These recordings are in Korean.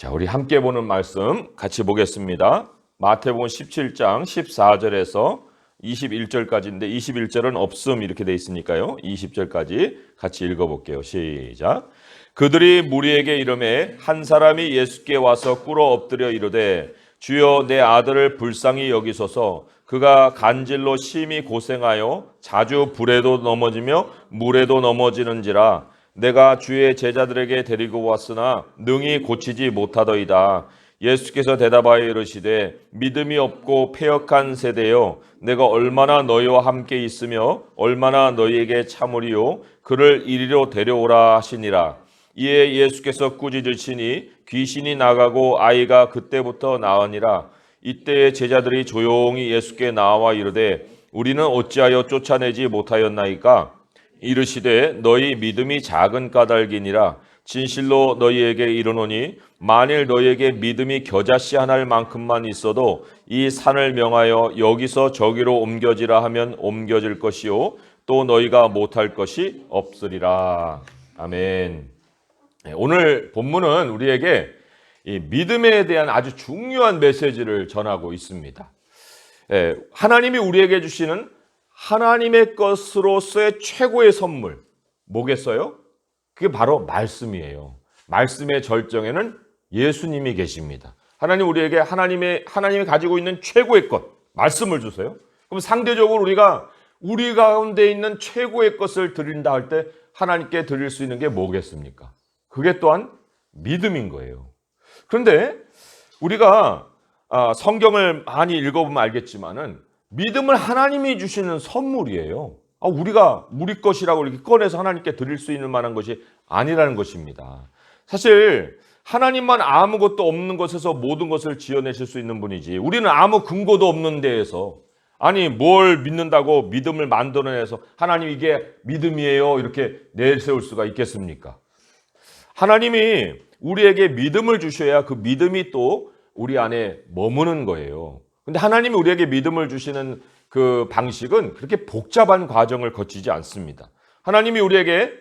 자, 우리 함께 보는 말씀 같이 보겠습니다. 마태복음 17장 14절에서 21절까지인데 21절은 없음 이렇게 돼 있으니까요. 20절까지 같이 읽어 볼게요. 시작. 그들이 무리에게 이름에 한 사람이 예수께 와서 꿇어 엎드려 이르되 주여 내 아들을 불쌍히 여기소서 그가 간질로 심히 고생하여 자주 불에도 넘어지며 물에도 넘어지는지라 내가 주의 제자들에게 데리고 왔으나 능히 고치지 못하더이다. 예수께서 대답하여 이르시되 믿음이 없고 패역한 세대여 내가 얼마나 너희와 함께 있으며 얼마나 너희에게 참으리요 그를 이리로 데려오라 하시니라. 이에 예수께서 꾸짖으시니 귀신이 나가고 아이가 그때부터 나으니라. 이때 제자들이 조용히 예수께 나와 이르되 우리는 어찌하여 쫓아내지 못하였나이까? 이르시되 너희 믿음이 작은 까닭이니라. 진실로 너희에게 이르노니 만일 너희에게 믿음이 겨자씨 하나일 만큼만 있어도 이 산을 명하여 여기서 저기로 옮겨지라 하면 옮겨질 것이요 또 너희가 못할 것이 없으리라. 아멘. 네, 오늘 본문은 우리에게 이 믿음에 대한 아주 중요한 메시지를 전하고 있습니다. 예, 하나님이 우리에게 주시는 하나님의 것으로서의 최고의 선물 뭐겠어요? 그게 바로 말씀이에요. 말씀의 절정에는 예수님이 계십니다. 하나님 우리에게 하나님의 하나님이 가지고 있는 최고의 것 말씀을 주세요. 그럼 상대적으로 우리가 우리 가운데 있는 최고의 것을 드린다 할 때 하나님께 드릴 수 있는 게 뭐겠습니까? 그게 또한 믿음인 거예요. 그런데 우리가 아, 성경을 많이 읽어보면 알겠지만은 믿음을 하나님이 주시는 선물이에요. 아, 우리가 우리 것이라고 이렇게 꺼내서 하나님께 드릴 수 있는 만한 것이 아니라는 것입니다. 사실 하나님만 아무것도 없는 것에서 모든 것을 지어내실 수 있는 분이지. 우리는 아무 근거도 없는 데에서 아니 뭘 믿는다고 믿음을 만들어내서 하나님 이게 믿음이에요 이렇게 내세울 수가 있겠습니까? 하나님이 우리에게 믿음을 주셔야 그 믿음이 또 우리 안에 머무는 거예요. 근데 하나님이 우리에게 믿음을 주시는 그 방식은 그렇게 복잡한 과정을 거치지 않습니다. 하나님이 우리에게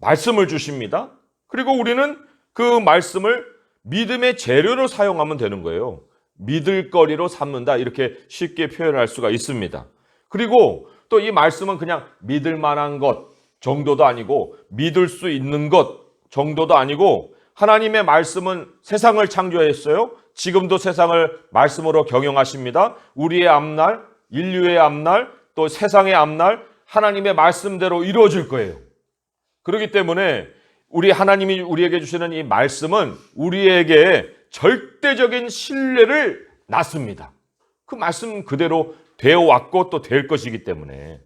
말씀을 주십니다. 그리고 우리는 그 말씀을 믿음의 재료로 사용하면 되는 거예요. 믿을 거리로 삼는다. 이렇게 쉽게 표현할 수가 있습니다. 그리고 또 이 말씀은 그냥 믿을 만한 것 정도도 아니고 믿을 수 있는 것 정도도 아니고 하나님의 말씀은 세상을 창조했어요. 지금도 세상을 말씀으로 경영하십니다. 우리의 앞날, 인류의 앞날, 또 세상의 앞날 하나님의 말씀대로 이루어질 거예요. 그렇기 때문에 우리 하나님이 우리에게 주시는 이 말씀은 우리에게 절대적인 신뢰를 낳습니다. 그 말씀 그대로 되어 왔고 또 될 것이기 때문에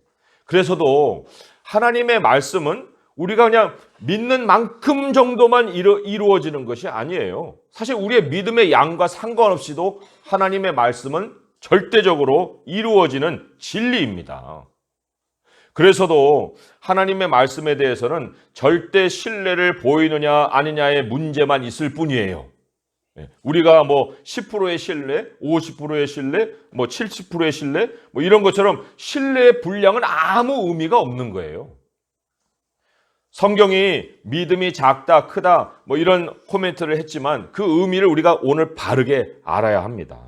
그래서도 하나님의 말씀은 우리가 그냥 믿는 만큼 정도만 이루, 이루 어지는 것이 아니에요. 사실 우리의 믿음의 양과 상관없이도 하나님의 말씀은 절대적으로 이루어지는 진리입니다. 그래서도 하나님의 말씀에 대해서는 절대 신뢰를 보이느냐 아니냐의 문제만 있을 뿐이에요. 예, 우리가 뭐 10%의 신뢰, 50%의 신뢰, 뭐 70%의 신뢰, 뭐 이런 것처럼 신뢰의 분량은 아무 의미가 없는 거예요. 성경이 믿음이 작다, 크다, 뭐 이런 코멘트를 했지만 그 의미를 우리가 오늘 바르게 알아야 합니다.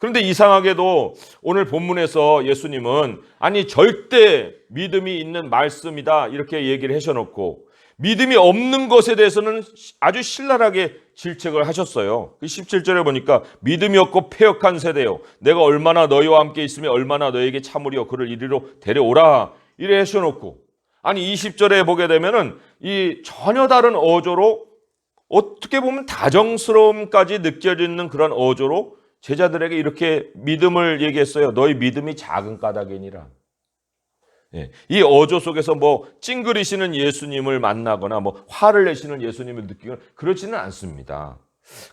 그런데 이상하게도 오늘 본문에서 예수님은 아니 절대 믿음이 있는 말씀이다 이렇게 얘기를 하셔놓고 믿음이 없는 것에 대해서는 아주 신랄하게 질책을 하셨어요. 그 17절에 보니까 믿음이 없고 패역한 세대요. 내가 얼마나 너희와 함께 있으며 얼마나 너에게 참으리요. 그를 이리로 데려오라. 이래 하셔놓고 아니 20절에 보게 되면은 이 전혀 다른 어조로 어떻게 보면 다정스러움까지 느껴지는 그런 어조로 제자들에게 이렇게 믿음을 얘기했어요. 너희 믿음이 작은 까닭이니라. 예, 이 어조 속에서 뭐 찡그리시는 예수님을 만나거나 뭐 화를 내시는 예수님을 느끼거나 그렇지는 않습니다.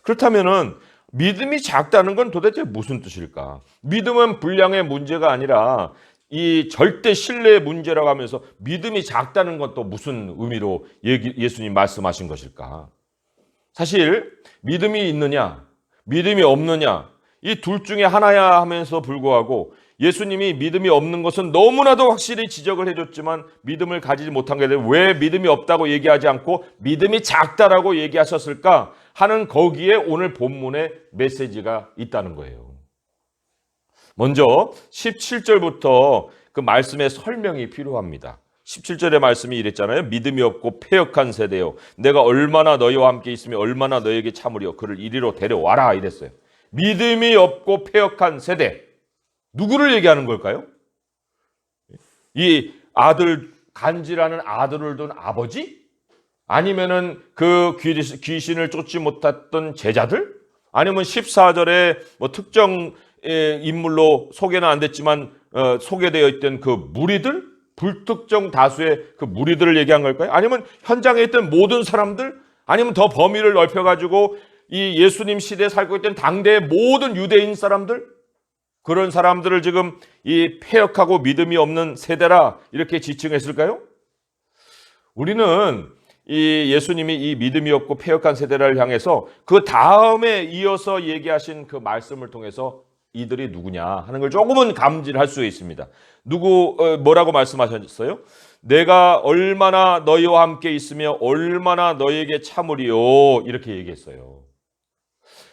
그렇다면은 믿음이 작다는 건 도대체 무슨 뜻일까? 믿음은 분량의 문제가 아니라 이 절대 신뢰의 문제라고 하면서 믿음이 작다는 건 또 무슨 의미로 예수님 말씀하신 것일까? 사실 믿음이 있느냐, 믿음이 없느냐, 이 둘 중에 하나야 하면서 불구하고 예수님이 믿음이 없는 것은 너무나도 확실히 지적을 해줬지만 믿음을 가지지 못한 게 왜 믿음이 없다고 얘기하지 않고 믿음이 작다라고 얘기하셨을까? 하는 거기에 오늘 본문의 메시지가 있다는 거예요. 먼저 17절부터 그 말씀의 설명이 필요합니다. 17절의 말씀이 이랬잖아요. 믿음이 없고 폐역한 세대요. 내가 얼마나 너희와 함께 있으며 얼마나 너에게 참으려 그를 이리로 데려와라 이랬어요. 믿음이 없고 폐역한 세대. 누구를 얘기하는 걸까요? 이 아들 간지라는 아들을 둔 아버지? 아니면은 그 귀- 귀신을 쫓지 못했던 제자들? 아니면 14절에 뭐 특정 에, 인물로 소개는 안 됐지만 어, 소개되어 있던 그 무리들? 불특정 다수의 그 무리들을 얘기한 걸까요? 아니면 현장에 있던 모든 사람들? 아니면 더 범위를 넓혀 가지고 이 예수님 시대에 살고 있던 당대의 모든 유대인 사람들? 그런 사람들을 지금 이 폐역하고 믿음이 없는 세대라 이렇게 지칭했을까요? 우리는 이 예수님이 이 믿음이 없고 폐역한 세대를 향해서 그 다음에 이어서 얘기하신 그 말씀을 통해서 이들이 누구냐 하는 걸 조금은 감지를 할 수 있습니다. 누구 어, 뭐라고 말씀하셨어요? 내가 얼마나 너희와 함께 있으며 얼마나 너희에게 참으리요 이렇게 얘기했어요.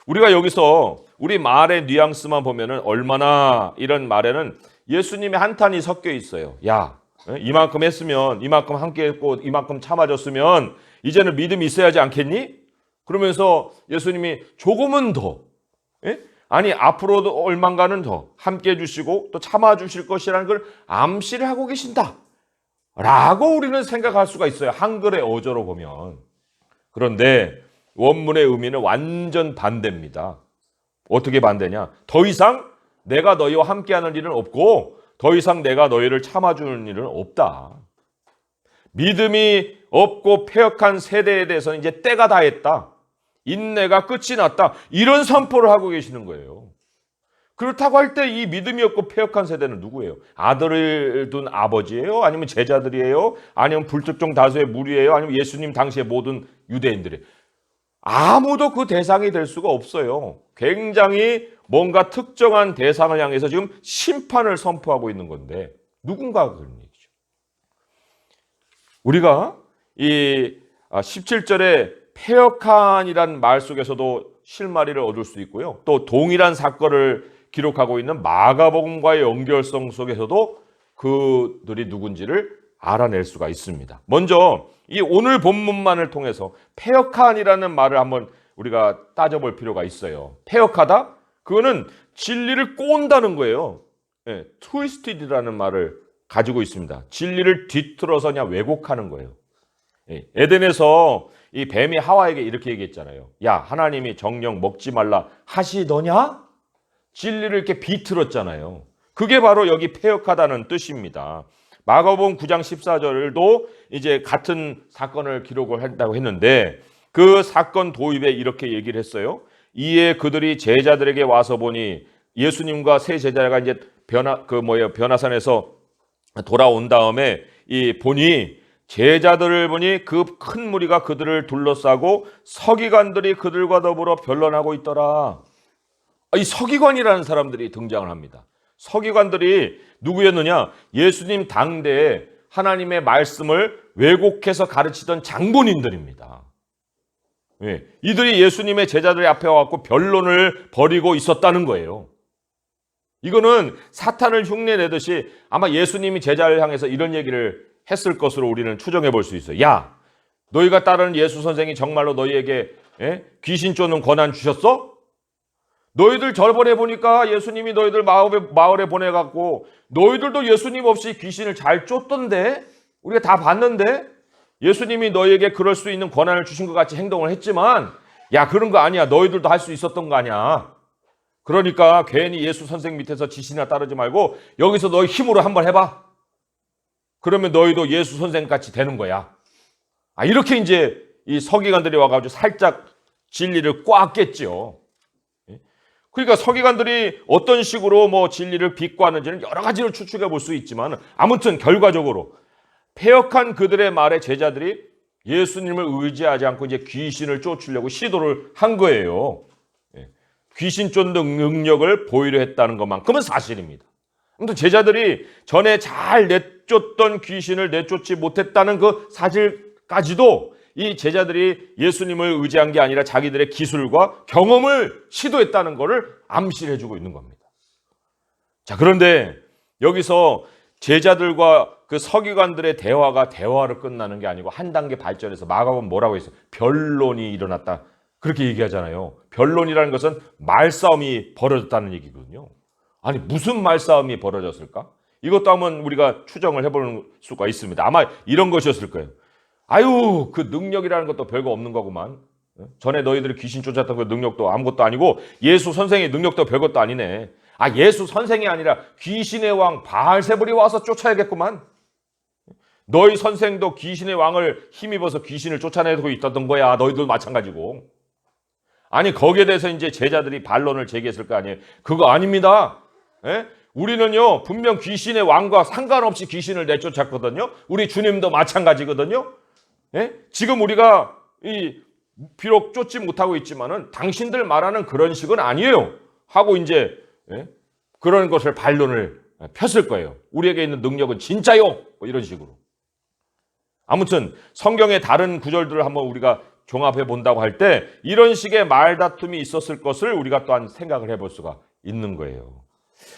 우리가 여기서 우리 말의 뉘앙스만 보면은 얼마나 이런 말에는 예수님의 한탄이 섞여 있어요. 야, 에? 이만큼 했으면 이만큼 함께 했고 이만큼 참아줬으면 이제는 믿음이 있어야지 않겠니? 그러면서 예수님이 조금은 더 에? 아니 앞으로도 얼만가는 더 함께 해 주시고 또 참아 주실 것이라는 걸 암시를 하고 계신다. 라고 우리는 생각할 수가 있어요. 한글의 어조로 보면. 그런데 원문의 의미는 완전 반대입니다. 어떻게 반대냐? 더 이상 내가 너희와 함께하는 일은 없고 더 이상 내가 너희를 참아주는 일은 없다. 믿음이 없고 폐역한 세대에 대해서는 이제 때가 다 했다. 인내가 끝이 났다. 이런 선포를 하고 계시는 거예요. 그렇다고 할 때 이 믿음이 없고 폐역한 세대는 누구예요? 아들을 둔 아버지예요? 아니면 제자들이에요? 아니면 불특정 다수의 무리예요? 아니면 예수님 당시의 모든 유대인들이에요? 아무도 그 대상이 될 수가 없어요. 굉장히 뭔가 특정한 대상을 향해서 지금 심판을 선포하고 있는 건데 누군가가 그런 얘기죠. 우리가 이 17절에 폐역한이란 말 속에서도 실마리를 얻을 수 있고요. 또 동일한 사건을 기록하고 있는 마가복음과의 연결성 속에서도 그들이 누군지를 알아낼 수가 있습니다. 먼저 이 오늘 본문만을 통해서 폐역한이라는 말을 한번 우리가 따져볼 필요가 있어요. 폐역하다? 그거는 진리를 꼰다는 거예요. 예, 트위스티드라는 말을 가지고 있습니다. 진리를 뒤틀어서 그냥 왜곡하는 거예요. 예, 에덴에서 이 뱀이 하와에게 이렇게 얘기했잖아요. 야, 하나님이 정령 먹지 말라 하시더냐? 진리를 이렇게 비틀었잖아요. 그게 바로 여기 폐역하다는 뜻입니다. 마가복음 9장 14절도 이제 같은 사건을 기록을 한다고 했는데 그 사건 도입에 이렇게 얘기를 했어요. 이에 그들이 제자들에게 와서 보니 예수님과 세 제자가 이제 변화 그 뭐예요 변화산에서 돌아온 다음에 이 보니 제자들을 보니 그 큰 무리가 그들을 둘러싸고 서기관들이 그들과 더불어 변론하고 있더라. 이 서기관이라는 사람들이 등장을 합니다. 서기관들이 누구였느냐? 예수님 당대에 하나님의 말씀을 왜곡해서 가르치던 장본인들입니다. 예, 이들이 예수님의 제자들 앞에 와갖고 변론을 벌이고 있었다는 거예요. 이거는 사탄을 흉내내듯이 아마 예수님이 제자를 향해서 이런 얘기를 했을 것으로 우리는 추정해 볼 수 있어요. 야, 너희가 따르는 예수 선생이 정말로 너희에게 예? 귀신 쫓는 권한 주셨어? 너희들 저번에 보니까 예수님이 너희들 마을에, 마을에 보내갖고 너희들도 예수님 없이 귀신을 잘 쫓던데 우리가 다 봤는데 예수님이 너희에게 그럴 수 있는 권한을 주신 것 같이 행동을 했지만 야 그런 거 아니야 너희들도 할 수 있었던 거 아니야 그러니까 괜히 예수 선생 밑에서 지시나 따르지 말고 여기서 너희 힘으로 한번 해봐 그러면 너희도 예수 선생 같이 되는 거야 아 이렇게 이제 이 서기관들이 와가지고 살짝 진리를 꽉 깼죠 그러니까 서기관들이 어떤 식으로 뭐 진리를 비꼬았는지는 여러 가지로 추측해 볼 수 있지만 아무튼 결과적으로 폐역한 그들의 말에 제자들이 예수님을 의지하지 않고 이제 귀신을 쫓으려고 시도를 한 거예요. 예. 귀신 쫓는 능력을 보이려 했다는 것만큼은 사실입니다. 아무튼 제자들이 전에 잘 내쫓던 귀신을 내쫓지 못했다는 그 사실까지도 이 제자들이 예수님을 의지한 게 아니라 자기들의 기술과 경험을 시도했다는 것을 암시해 주고 있는 겁니다. 자, 그런데 여기서 제자들과 그 서기관들의 대화가 대화로 끝나는 게 아니고 한 단계 발전해서 마가복음 뭐라고 했어요? 변론이 일어났다. 그렇게 얘기하잖아요. 변론이라는 것은 말싸움이 벌어졌다는 얘기거든요. 아니 무슨 말싸움이 벌어졌을까? 이것도 한번 우리가 추정을 해볼 수가 있습니다. 아마 이런 것이었을 거예요. 아유 그 능력이라는 것도 별거 없는 거구만. 전에 너희들이 귀신 쫓았던 그 능력도 아무것도 아니고 예수 선생의 능력도 별것도 아니네. 아 예수 선생이 아니라 귀신의 왕 바알세불이 와서 쫓아야겠구만. 너희 선생도 귀신의 왕을 힘입어서 귀신을 쫓아내고 있었던 거야. 너희들 마찬가지고. 아니 거기에 대해서 이제 제자들이 반론을 제기했을 거 아니에요. 그거 아닙니다. 예? 우리는요 분명 귀신의 왕과 상관없이 귀신을 내쫓았거든요. 우리 주님도 마찬가지거든요. 예? 지금 우리가 이 비록 쫓지 못하고 있지만은 당신들 말하는 그런 식은 아니에요. 하고 이제 예? 그런 것을 반론을 폈을 거예요. 우리에게 있는 능력은 진짜요. 뭐 이런 식으로. 아무튼 성경의 다른 구절들을 한번 우리가 종합해 본다고 할 때 이런 식의 말다툼이 있었을 것을 우리가 또한 생각을 해볼 수가 있는 거예요.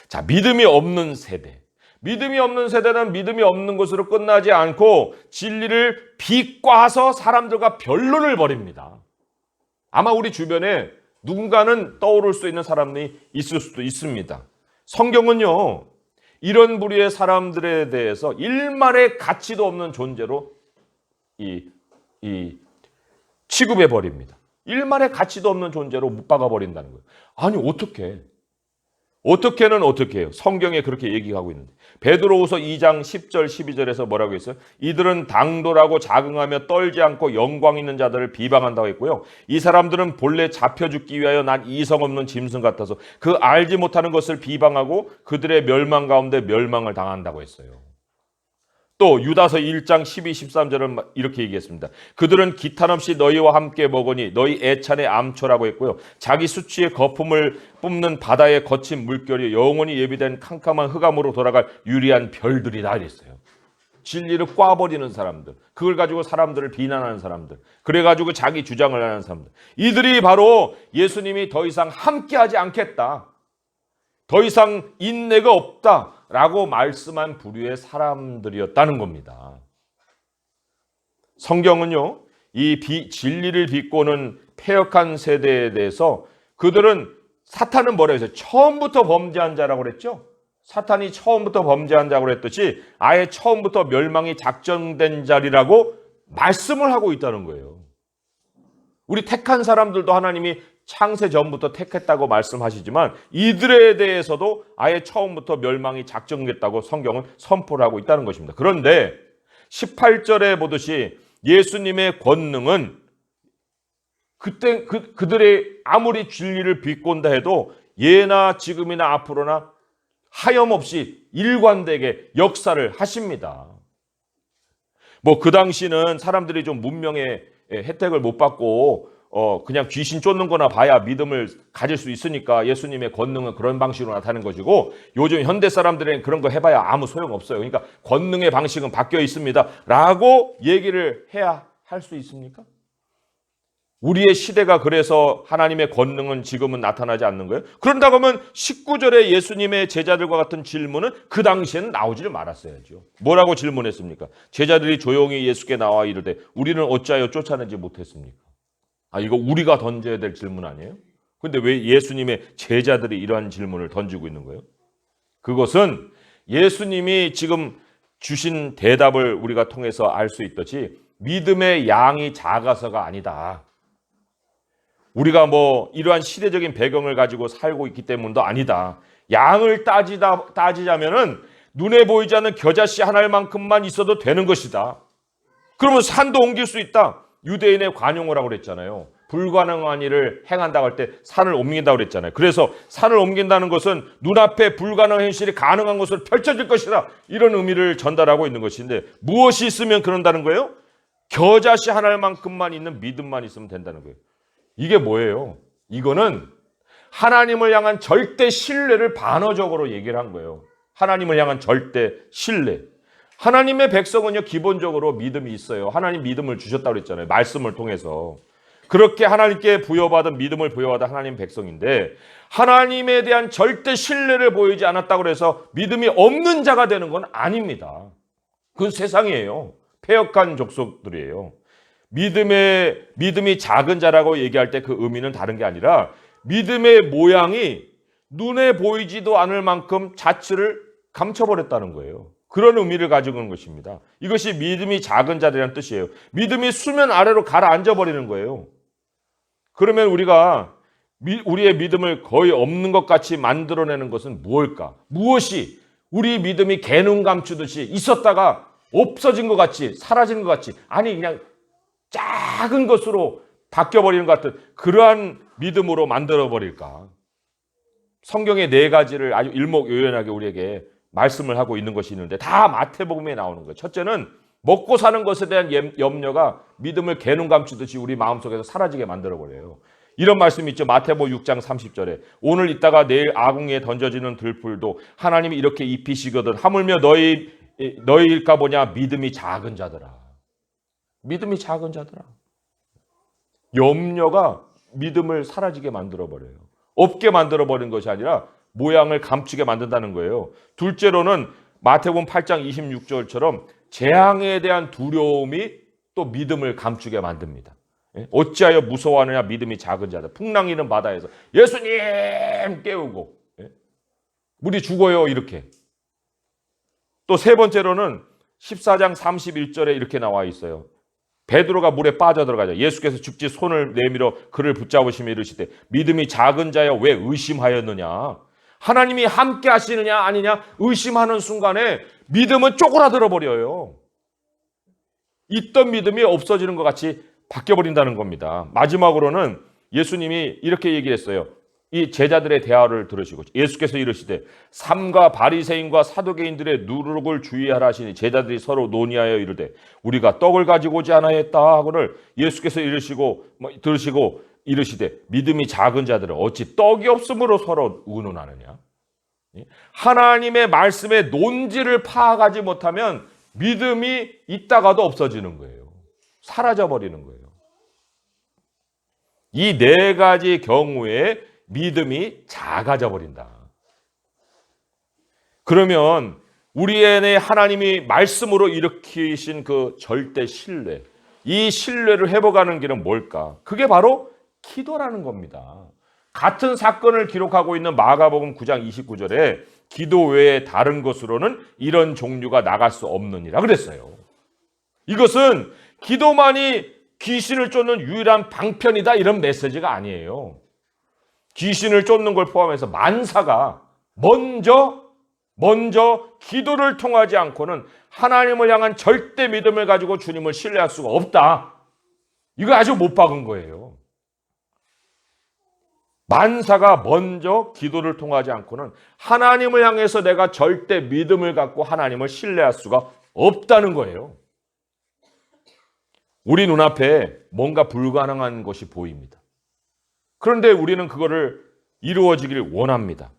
자, 믿음이 없는 세대. 믿음이 없는 세대는 믿음이 없는 것으로 끝나지 않고 진리를 비꼬아서 사람들과 변론을 벌입니다. 아마 우리 주변에 누군가는 떠오를 수 있는 사람이 있을 수도 있습니다. 성경은요, 이런 부류의 사람들에 대해서 일말의 가치도 없는 존재로 이, 이 취급해 버립니다. 일말의 가치도 없는 존재로 못 박아 버린다는 거예요. 아니 어떻게? 어떻게는 어떻게 해요? 성경에 그렇게 얘기하고 있는데. 베드로후서 2장 10절 12절에서 뭐라고 했어요? 이들은 당돌하고 자긍하며 떨지 않고 영광 있는 자들을 비방한다고 했고요. 이 사람들은 본래 잡혀 죽기 위하여 난 이성 없는 짐승 같아서 그 알지 못하는 것을 비방하고 그들의 멸망 가운데 멸망을 당한다고 했어요. 또 유다서 1장 12, 13절은 이렇게 얘기했습니다. 그들은 기탄 없이 너희와 함께 먹으니 너희 애찬의 암초라고 했고요. 자기 수치의 거품을 뿜는 바다의 거친 물결이 영원히 예비된 캄캄한 흑암으로 돌아갈 유리한 별들이다 이랬어요. 진리를 꽈버리는 사람들, 그걸 가지고 사람들을 비난하는 사람들, 그래가지고 자기 주장을 하는 사람들. 이들이 바로 예수님이 더 이상 함께하지 않겠다. 더 이상 인내가 없다 라고 말씀한 부류의 사람들이었다는 겁니다. 성경은요, 이 비, 진리를 비꼬는 폐역한 세대에 대해서 그들은 사탄은 뭐라 해서 처음부터 범죄한 자라고 그랬죠? 사탄이 처음부터 범죄한 자라고 그랬듯이 아예 처음부터 멸망이 작정된 자리라고 말씀을 하고 있다는 거예요. 우리 택한 사람들도 하나님이 창세 전부터 택했다고 말씀하시지만 이들에 대해서도 아예 처음부터 멸망이 작정됐다고 성경은 선포를 하고 있다는 것입니다. 그런데 18절에 보듯이 예수님의 권능은 그때 그, 그들의 아무리 진리를 비꼰다 해도 예나 지금이나 앞으로나 하염없이 일관되게 역사를 하십니다. 뭐 그 당시는 사람들이 좀 문명의 혜택을 못 받고 어 그냥 귀신 쫓는 거나 봐야 믿음을 가질 수 있으니까 예수님의 권능은 그런 방식으로 나타나는 것이고 요즘 현대 사람들은 그런 거 해봐야 아무 소용 없어요. 그러니까 권능의 방식은 바뀌어 있습니다 라고 얘기를 해야 할 수 있습니까? 우리의 시대가 그래서 하나님의 권능은 지금은 나타나지 않는 거예요. 그런다고 하면 19절에 예수님의 제자들과 같은 질문은 그 당시에는 나오지를 말았어야죠. 뭐라고 질문했습니까? 제자들이 조용히 예수께 나와 이르되 우리는 어찌하여 쫓아내지 못했습니까? 아 이거 우리가 던져야 될 질문 아니에요? 근데 왜 예수님의 제자들이 이러한 질문을 던지고 있는 거예요? 그것은 예수님이 지금 주신 대답을 우리가 통해서 알 수 있듯이 믿음의 양이 작아서가 아니다. 우리가 뭐 이러한 시대적인 배경을 가지고 살고 있기 때문도 아니다. 양을 따지다 따지자면은 눈에 보이지 않는 겨자씨 하나만큼만 있어도 되는 것이다. 그러면 산도 옮길 수 있다. 유대인의 관용어라고 그랬잖아요. 불가능한 일을 행한다고 할 때 산을 옮긴다고 그랬잖아요. 그래서 산을 옮긴다는 것은 눈앞에 불가능한 현실이 가능한 것으로 펼쳐질 것이다. 이런 의미를 전달하고 있는 것인데 무엇이 있으면 그런다는 거예요? 겨자씨 하나만큼만 있는 믿음만 있으면 된다는 거예요. 이게 뭐예요? 이거는 하나님을 향한 절대 신뢰를 반어적으로 얘기를 한 거예요. 하나님을 향한 절대 신뢰. 하나님의 백성은요, 기본적으로 믿음이 있어요. 하나님 믿음을 주셨다고 그랬잖아요. 말씀을 통해서. 그렇게 하나님께 부여받은 믿음을 부여받은 하나님 백성인데 하나님에 대한 절대 신뢰를 보이지 않았다고 해서 믿음이 없는 자가 되는 건 아닙니다. 그 세상이에요. 폐역한 족속들이에요. 믿음의 믿음이 작은 자라고 얘기할 때 그 의미는 다른 게 아니라 믿음의 모양이 눈에 보이지도 않을 만큼 자취를 감춰버렸다는 거예요. 그런 의미를 가지고 있는 것입니다. 이것이 믿음이 작은 자라는 뜻이에요. 믿음이 수면 아래로 가라앉아 버리는 거예요. 그러면 우리가 미- 우리의 믿음을 거의 없는 것 같이 만들어내는 것은 무엇일까? 무엇이 우리 믿음이 개눈 감추듯이 있었다가 없어진 것 같이 사라진 것 같이 아니 그냥 작은 것으로 바뀌어버리는 것 같은 그러한 믿음으로 만들어버릴까? 성경의 네 가지를 아주 일목요연하게 우리에게 말씀을 하고 있는 것이 있는데 다 마태복음에 나오는 거예요. 첫째는 먹고 사는 것에 대한 염- 염려가 믿음을 개눈 감추듯이 우리 마음속에서 사라지게 만들어버려요. 이런 말씀이 있죠. 마태복음 6장 30절에 오늘 있다가 내일 아궁이에 던져지는 들풀도 하나님이 이렇게 입히시거든 하물며 너희 너희일까 보냐 믿음이 작은 자들아. 믿음이 작은 자들아. 염려가 믿음을 사라지게 만들어 버려요. 없게 만들어 버린 것이 아니라 모양을 감추게 만든다는 거예요. 둘째로는 마태복음 8장 26절처럼 재앙에 대한 두려움이 또 믿음을 감추게 만듭니다. 예? 어찌하여 무서워하느냐 믿음이 작은 자들 풍랑이는 바다에서 예수님 깨우고 예? 우리 죽어요 이렇게 또 세 번째로는 14장 31절에 이렇게 나와 있어요. 베드로가 물에 빠져 들어가자. 예수께서 죽지 손을 내밀어 그를 붙잡으시며 이르시되 믿음이 작은 자여 왜 의심하였느냐? 하나님이 함께 하시느냐 아니냐 의심하는 순간에 믿음은 쪼그라들어 버려요. 있던 믿음이 없어지는 것 같이 바뀌어 버린다는 겁니다. 마지막으로는 예수님이 이렇게 얘기했어요. 이 제자들의 대화를 들으시고 예수께서 이르시되 삼가 바리새인과 사두개인들의 누룩을 주의하라 하시니 제자들이 서로 논의하여 이르되 우리가 떡을 가지고 오지 않아했다 하고를 예수께서 이르시고 뭐, 들으시고 이르시되 믿음이 작은 자들은 어찌 떡이 없으므로 서로 의논하느냐 예? 하나님의 말씀의 논지를 파악하지 못하면 믿음이 있다가도 없어지는 거예요. 사라져 버리는 거예요. 이 네 가지 경우에 믿음이 작아져 버린다. 그러면 우리 안에 하나님이 말씀으로 일으키신 그 절대 신뢰, 이 신뢰를 회복하는 길은 뭘까? 그게 바로 기도라는 겁니다. 같은 사건을 기록하고 있는 마가복음 9장 29절에 기도 외에 다른 것으로는 이런 종류가 나갈 수 없느니라 그랬어요. 이것은 기도만이 귀신을 쫓는 유일한 방편이다 이런 메시지가 아니에요. 귀신을 쫓는 걸 포함해서 만사가 먼저 먼저 기도를 통하지 않고는 하나님을 향한 절대 믿음을 가지고 주님을 신뢰할 수가 없다. 이거 아주 못 박은 거예요. 만사가 먼저 기도를 통하지 않고는 하나님을 향해서 내가 절대 믿음을 갖고 하나님을 신뢰할 수가 없다는 거예요. 우리 눈앞에 뭔가 불가능한 것이 보입니다. 그런데 우리는 그거를 이루어지기를 원합니다.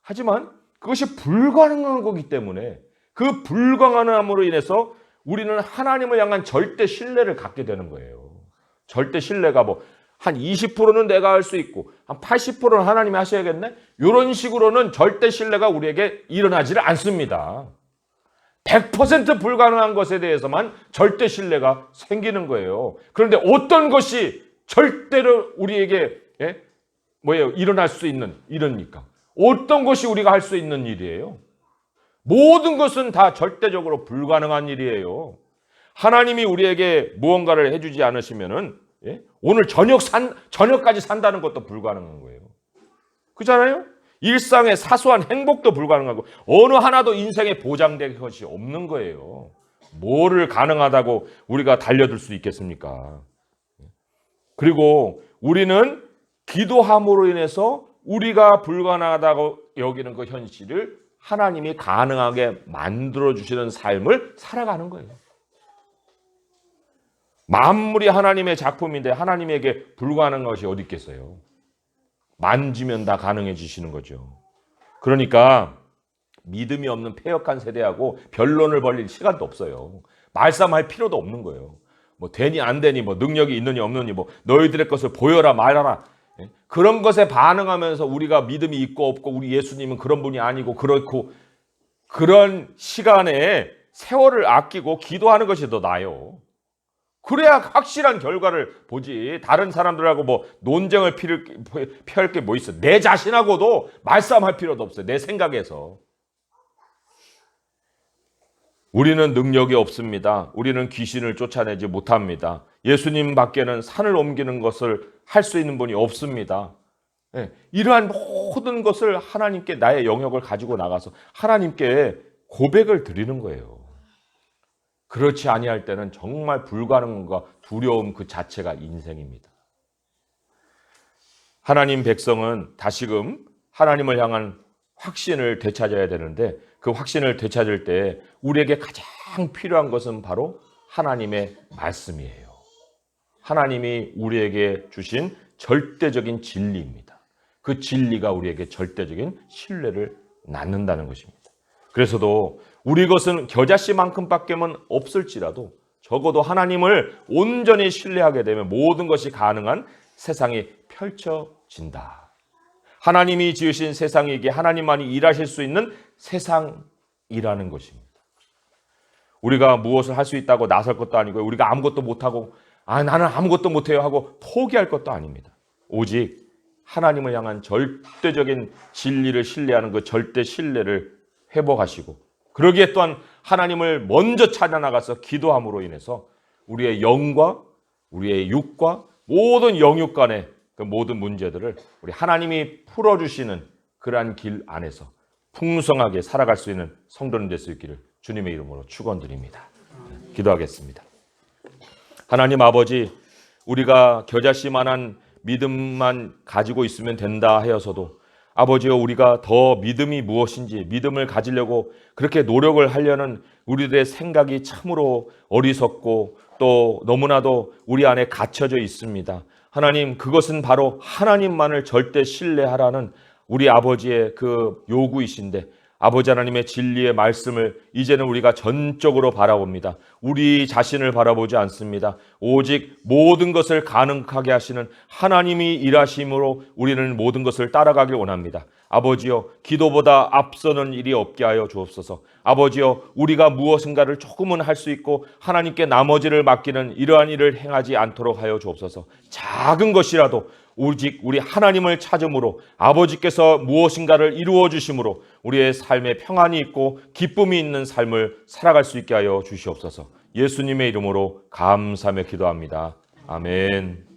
하지만 그것이 불가능한 거기 때문에 그 불가능함으로 인해서 우리는 하나님을 향한 절대 신뢰를 갖게 되는 거예요. 절대 신뢰가 뭐 한 20%는 내가 할 수 있고 한 80%는 하나님이 하셔야겠네. 이런 식으로는 절대 신뢰가 우리에게 일어나지를 않습니다. 100% 불가능한 것에 대해서만 절대 신뢰가 생기는 거예요. 그런데 어떤 것이 절대로 우리에게 예? 뭐예요? 일어날 수 있는 일입니까? 어떤 것이 우리가 할 수 있는 일이에요? 모든 것은 다 절대적으로 불가능한 일이에요. 하나님이 우리에게 무언가를 해주지 않으시면은 예? 오늘 저녁 산 저녁까지 산다는 것도 불가능한 거예요. 그렇잖아요? 일상의 사소한 행복도 불가능하고 어느 하나도 인생에 보장될 것이 없는 거예요. 뭐를 가능하다고 우리가 달려들 수 있겠습니까? 그리고 우리는 기도함으로 인해서 우리가 불가능하다고 여기는 그 현실을 하나님이 가능하게 만들어 주시는 삶을 살아가는 거예요. 만물이 하나님의 작품인데 하나님에게 불가능한 것이 어디 있겠어요? 만지면 다 가능해 주시는 거죠. 그러니까 믿음이 없는 폐역한 세대하고 변론을 벌릴 시간도 없어요. 말싸움할 필요도 없는 거예요. 뭐 되니 안 되니 뭐 능력이 있느니 없느니 뭐 너희들의 것을 보여라 말하라 예? 그런 것에 반응하면서 우리가 믿음이 있고 없고 우리 예수님은 그런 분이 아니고 그렇고 그런 시간에 세월을 아끼고 기도하는 것이 더 나아요. 그래야 확실한 결과를 보지. 다른 사람들하고 뭐 논쟁을 피할 게뭐 있어. 내 자신하고도 말싸움할 필요도 없어요. 내 생각에서. 우리는 능력이 없습니다. 우리는 귀신을 쫓아내지 못합니다. 예수님 밖에는 산을 옮기는 것을 할 수 있는 분이 없습니다. 예, 이러한 모든 것을 하나님께 나의 영역을 가지고 나가서 하나님께 고백을 드리는 거예요. 그렇지 아니할 때는 정말 불가능과 두려움 그 자체가 인생입니다. 하나님 백성은 다시금 하나님을 향한 확신을 되찾아야 되는데 그 확신을 되찾을 때 우리에게 가장 필요한 것은 바로 하나님의 말씀이에요. 하나님이 우리에게 주신 절대적인 진리입니다. 그 진리가 우리에게 절대적인 신뢰를 낳는다는 것입니다. 그래서도 우리 것은 겨자씨만큼밖에는 없을지라도 적어도 하나님을 온전히 신뢰하게 되면 모든 것이 가능한 세상이 펼쳐진다. 하나님이 지으신 세상이기에 하나님만이 일하실 수 있는 세상이라는 것입니다. 우리가 무엇을 할 수 있다고 나설 것도 아니고 우리가 아무것도 못하고 아 나는 아무것도 못해요 하고 포기할 것도 아닙니다. 오직 하나님을 향한 절대적인 진리를 신뢰하는 그 절대 신뢰를 회복하시고 그러기에 또한 하나님을 먼저 찾아 나가서 기도함으로 인해서 우리의 영과 우리의 육과 모든 영육 간의 그 모든 문제들을 우리 하나님이 풀어주시는 그러한 길 안에서 풍성하게 살아갈 수 있는 성도는 될수 있기를 주님의 이름으로 축원드립니다. 기도하겠습니다. 하나님 아버지, 우리가 겨자씨만한 믿음만 가지고 있으면 된다 하여서도 아버지여 우리가 더 믿음이 무엇인지 믿음을 가지려고 그렇게 노력을 하려는 우리들의 생각이 참으로 어리석고 또 너무나도 우리 안에 갇혀져 있습니다. 하나님 그것은 바로 하나님만을 절대 신뢰하라는 우리 아버지의 그 요구이신데 아버지 하나님의 진리의 말씀을 이제는 우리가 전적으로 바라봅니다. 우리 자신을 바라보지 않습니다. 오직 모든 것을 가능하게 하시는 하나님이 일하심으로 우리는 모든 것을 따라가길 원합니다. 아버지여, 기도보다 앞서는 일이 없게 하여 주옵소서. 아버지여, 우리가 무엇인가를 조금은 할 수 있고 하나님께 나머지를 맡기는 이러한 일을 행하지 않도록 하여 주옵소서. 작은 것이라도 오직 우리 하나님을 찾음으로 아버지께서 무엇인가를 이루어 주심으로 우리의 삶에 평안이 있고 기쁨이 있는 삶을 살아갈 수 있게 하여 주시옵소서. 예수님의 이름으로 감사하며 기도합니다. 아멘.